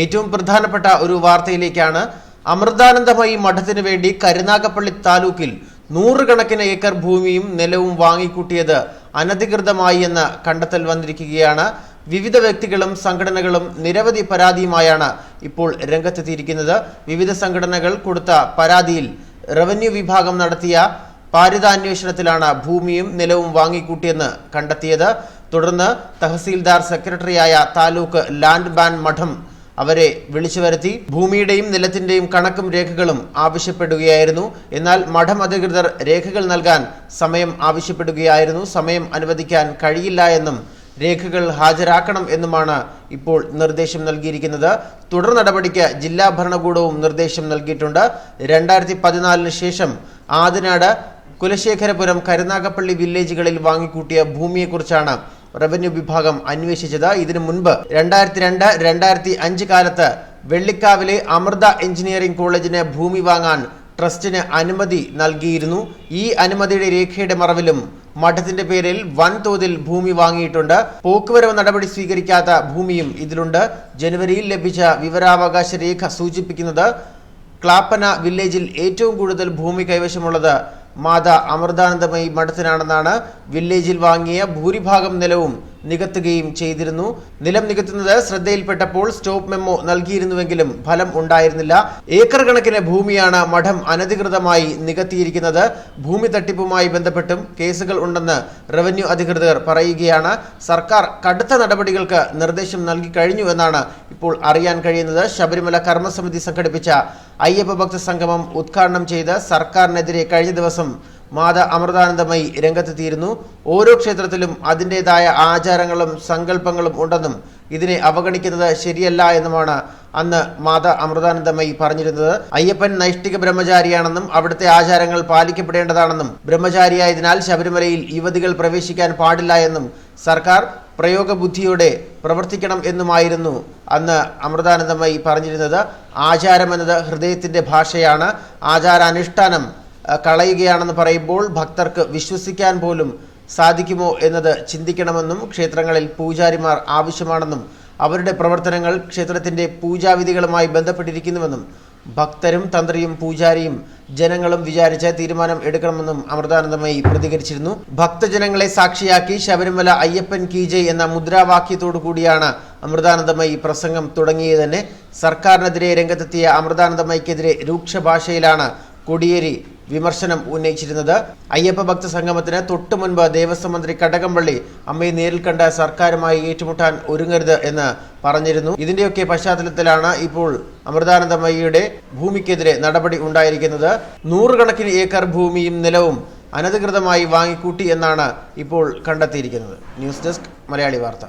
ഏറ്റവും പ്രധാനപ്പെട്ട ഒരു വാർത്തയിലേക്കാണ് അമൃതാനന്ദമയി മഠത്തിനു വേണ്ടി കരുനാഗപ്പള്ളി താലൂക്കിൽ നൂറുകണക്കിന് ഏക്കർ ഭൂമിയും നിലവും വാങ്ങിക്കൂട്ടിയത് അനധികൃതമായി എന്ന് കണ്ടെത്തൽ വന്നിരിക്കുകയാണ്. വിവിധ വ്യക്തികളും സംഘടനകളും നിരവധി പരാതിയുമായാണ് ഇപ്പോൾ രംഗത്തെത്തിയിരിക്കുന്നത്. വിവിധ സംഘടനകൾ കൊടുത്ത പരാതിയിൽ റവന്യൂ വിഭാഗം നടത്തിയ പാരിതാന്വേഷണത്തിലാണ് ഭൂമിയും നിലവും വാങ്ങിക്കൂട്ടിയെന്ന് കണ്ടെത്തിയത്. തുടർന്ന് തഹസീൽദാർ സെക്രട്ടറിയായ താലൂക്ക് ലാൻഡ് ബാൻ മഠം അവരെ വിളിച്ചു വരുത്തി ഭൂമിയുടെയും നിലത്തിന്റെയും കണക്കും രേഖകളും ആവശ്യപ്പെടുകയായിരുന്നു. എന്നാൽ മഠം അധികൃതർ രേഖകൾ നൽകാൻ സമയം ആവശ്യപ്പെടുകയായിരുന്നു. സമയം അനുവദിക്കാൻ കഴിയില്ല എന്നും രേഖകൾ ഹാജരാക്കണം എന്നുമാണ് ഇപ്പോൾ നിർദ്ദേശം നൽകിയിരിക്കുന്നത്. തുടർ നടപടിക്ക് ജില്ലാ ഭരണകൂടവും നിർദ്ദേശം നൽകിയിട്ടുണ്ട്. രണ്ടായിരത്തി പതിനാലിന് ശേഷം ആദിനാട് കുലശേഖരപുരം കരുനാഗപ്പള്ളി വില്ലേജുകളിൽ വാങ്ങിക്കൂട്ടിയ ഭൂമിയെക്കുറിച്ചാണ് റവന്യൂ വിഭാഗം അന്വേഷിച്ചത്. ഇതിനു മുൻപ് രണ്ടായിരത്തി രണ്ട് രണ്ടായിരത്തി അഞ്ച് കാലത്ത് വെള്ളിക്കാവിലെ അമൃത എഞ്ചിനീയറിംഗ് കോളേജിന് ഭൂമി വാങ്ങാൻ ട്രസ്റ്റിന് അനുമതി നൽകിയിരുന്നു. ഈ അനുമതിയുടെ രേഖയുടെ മറവിലും മഠത്തിന്റെ പേരിൽ വൻതോതിൽ ഭൂമി വാങ്ങിയിട്ടുണ്ട്. പോക്കുവരവ് നടപടി സ്വീകരിക്കാത്ത ഭൂമിയും ഇതിലുണ്ട്. ജനുവരിയിൽ ലഭിച്ച വിവരാവകാശ രേഖ സൂചിപ്പിക്കുന്നത് ക്ലാപ്പന വില്ലേജിൽ ഏറ്റവും കൂടുതൽ ഭൂമി കൈവശമുള്ളത് മാതാ അമൃതാനന്ദമയി മഠത്തിനാണെന്നാണ് വില്ലേജിൽ വാങ്ങിയ ഭൂരിഭാഗം നിലവും നികത്തുകയും ചെയ്തിരുന്നു. നിലം നികത്തുന്നത് ശ്രദ്ധയിൽപ്പെട്ടപ്പോൾ സ്റ്റോപ്പ് മെമ്മോ നൽകിയിരുന്നുവെങ്കിലും ഫലം ഉണ്ടായിരുന്നില്ല. ഏക്കർ കണക്കിന് ഭൂമിയാണ് മഠം അനധികൃതമായി നികത്തിയിരിക്കുന്നത്. ഭൂമി തട്ടിപ്പുമായി ബന്ധപ്പെട്ടും കേസുകൾ ഉണ്ടെന്ന് റവന്യൂ അധികൃതർ പറയുകയാണ്. സർക്കാർ കടുത്ത നടപടികൾക്ക് നിർദ്ദേശം നൽകി കഴിഞ്ഞു എന്നാണ് ഇപ്പോൾ അറിയാൻ കഴിയുന്നത്. ശബരിമല കർമ്മസമിതി സംഘടിപ്പിച്ച അയ്യപ്പ ഭക്ത സംഗമം ഉദ്ഘാടനം ചെയ്ത് സർക്കാരിനെതിരെ കഴിഞ്ഞ ദിവസം മാത അമൃതാനന്ദമയി രംഗത്തെത്തിയിരുന്നു. ഓരോ ക്ഷേത്രത്തിലും അതിന്റെതായ ആചാരങ്ങളും സങ്കല്പങ്ങളും ഉണ്ടെന്നും ഇതിനെ അവഗണിക്കുന്നത് ശരിയല്ല എന്നുമാണ് അന്ന് മാത അമൃതാനന്ദമയി പറഞ്ഞിരുന്നത്. അയ്യപ്പൻ നൈഷ്ഠിക ബ്രഹ്മചാരിയാണെന്നും അവിടുത്തെ ആചാരങ്ങൾ പാലിക്കപ്പെടേണ്ടതാണെന്നും ബ്രഹ്മചാരിയായതിനാൽ ശബരിമലയിൽ യുവതികൾ പ്രവേശിക്കാൻ പാടില്ല എന്നും സർക്കാർ പ്രയോഗബുദ്ധിയോടെ പ്രവർത്തിക്കണം എന്നുമായിരുന്നു അന്ന് അമൃതാനന്ദമയി പറഞ്ഞിരുന്നത്. ആചാരമെന്നത് ഹൃദയത്തിന്റെ ഭാഷയാണ്. ആചാരാനുഷ്ഠാനം കളയുകയാണെന്ന് പറയുമ്പോൾ ഭക്തർക്ക് വിശ്വസിക്കാൻ പോലും സാധിക്കുമോ എന്നത് ചിന്തിക്കണമെന്നും ക്ഷേത്രങ്ങളിൽ പൂജാരിമാർ ആവശ്യമാണെന്നും അവരുടെ പ്രവർത്തനങ്ങൾ ക്ഷേത്രത്തിന്റെ പൂജാവിധികളുമായി ബന്ധപ്പെട്ടിരിക്കുന്നുവെന്നും ഭക്തരും തന്ത്രിയും പൂജാരിയും ജനങ്ങളും വിചാരിച്ച് തീരുമാനം എടുക്കണമെന്നും അമൃതാനന്ദമയി പ്രതികരിച്ചിരുന്നു. ഭക്തജനങ്ങളെ സാക്ഷിയാക്കി ശബരിമല അയ്യപ്പൻ കീജയ് എന്ന മുദ്രാവാക്യത്തോടു കൂടിയാണ് അമൃതാനന്ദമയി പ്രസംഗം തുടങ്ങിയത് തന്നെ. സർക്കാരിനെതിരെ രംഗത്തെത്തിയ അമൃതാനന്ദമയ്ക്കെതിരെ രൂക്ഷ ഭാഷയിലാണ് കൊടിയേരി വിമർശനം ഉന്നയിച്ചിരുന്നത്. അയ്യപ്പ ഭക്ത സംഗമത്തിന് തൊട്ടു മുൻപ് ദേവസ്വം മന്ത്രി കടകംപള്ളി അമ്മയെ നേരിൽ കണ്ട സർക്കാരുമായി ഏറ്റുമുട്ടാൻ ഒരുങ്ങരുത് എന്ന് പറഞ്ഞിരുന്നു. ഇതിന്റെയൊക്കെ പശ്ചാത്തലത്തിലാണ് ഇപ്പോൾ അമൃതാനന്ദമയ്യയുടെ ഭൂമിക്കെതിരെ നടപടി ഉണ്ടായിരിക്കുന്നത്. നൂറുകണക്കിന് ഏക്കർ ഭൂമിയും നിലവും അനധികൃതമായി വാങ്ങിക്കൂട്ടി എന്നാണ് ഇപ്പോൾ കണ്ടെത്തിയിരിക്കുന്നത്. ന്യൂസ് ഡെസ്ക് മലയാളി വാർത്ത.